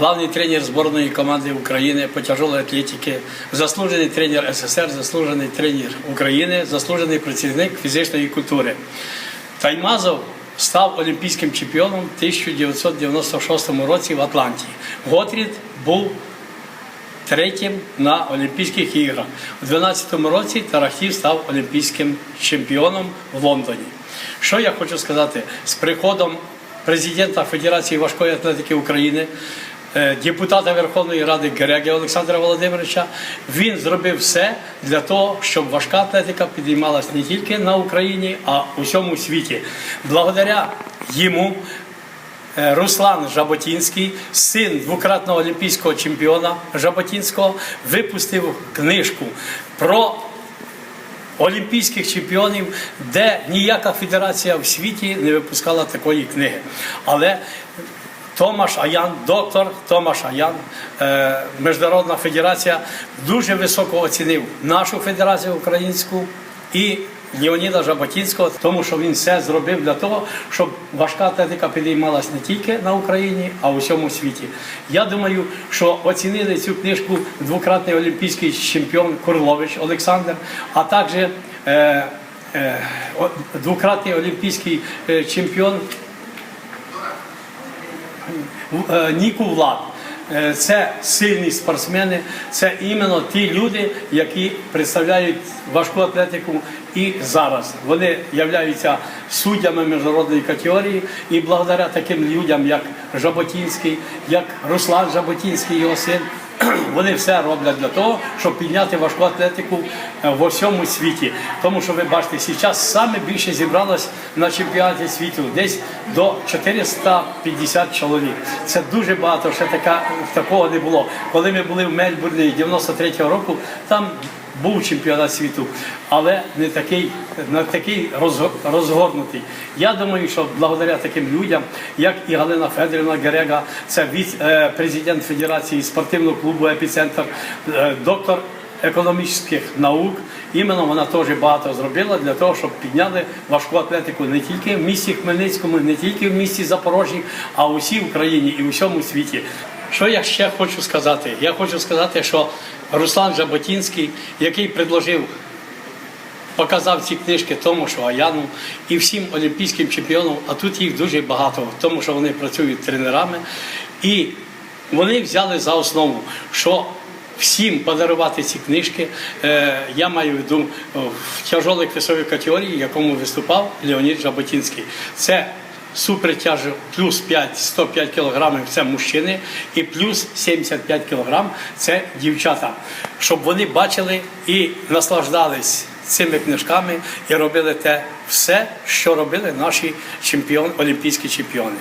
главний тренер зборної команди України по тяжелій атлетиці, заслужений тренер СССР, заслужений тренер України, заслужений працівник фізичної культури. Таймазов став олімпійським чемпіоном в 1996 році в Атланті. Готрід був третім на Олімпійських іграх. У 2012 році Тарахтів став олімпійським чемпіоном в Лондоні. Що я хочу сказати? З приходом президента Федерації важкої атлетики України, депутата Верховної Ради Гереги Олександра Володимировича, він зробив все для того, щоб важка атлетика підіймалась не тільки на Україні, а у всьому світі. Благодаря йому Е, Руслан Жаботінський, син двократного олімпійського чемпіона Жаботінського, випустив книжку про олімпійських чемпіонів, де ніяка федерація в світі не випускала такої книги. Але Томаш Аян, доктор Томаш Аян, Міжнародна федерація дуже високо оцінив нашу федерацію українську і Леоніда Жаботінського, тому що він все зробив для того, щоб важка атлетика підіймалась не тільки на Україні, а у всьому світі. Я думаю, що оцінили цю книжку двократний олімпійський чемпіон Курлович Олександр, а також е, е, двократний олімпійський чемпіон Ніку Влад. Е, Це сильні спортсмени, це іменно ті люди, які представляють важку атлетику і зараз. Вони являються суддями міжнародної категорії, і благодаря таким людям, як Жаботінський, як Руслан Жаботінський, його син, вони все роблять для того, щоб підняти важку атлетику е, во всьому світі. Тому що ви бачите, зараз саме більше зібралось на чемпіонаті світу, десь до 450 чоловік. Це дуже багато, ще така, такого не було. Коли ми були в Мельбурні 93-го року, там був чемпіонат світу, але не такий, не такий розго- розгорнутий. Я думаю, що благодаря таким людям, як і Галина Федорівна Герега, це е, президент Федерації спортивного клубу Епіцентр, е, доктор економічних наук. Іменно вона теж багато зробила для того, щоб підняли важку атлетику не тільки в місті Хмельницькому, не тільки в місті Запорожжі, а у всій Україні і у всьому світі. Що я ще хочу сказати? Я хочу сказати, що Руслан Жаботінський, який предложив показав ці книжки тому, що Аяну і всім олімпійським чемпіонам, а тут їх дуже багато, тому що вони працюють тренерами. І вони взяли за основу, що всім подарувати ці книжки. Е, я маю в виду е, в тяжолих весовій категорії, в якому виступав Леонід Жаботінський. Це супертяж плюс 5, 105 кілограмів це мужчини, і плюс 75 кілограм це дівчата. Щоб вони бачили і наслаждались цими книжками і робили те все, що робили наші чемпіон, олімпійські чемпіони.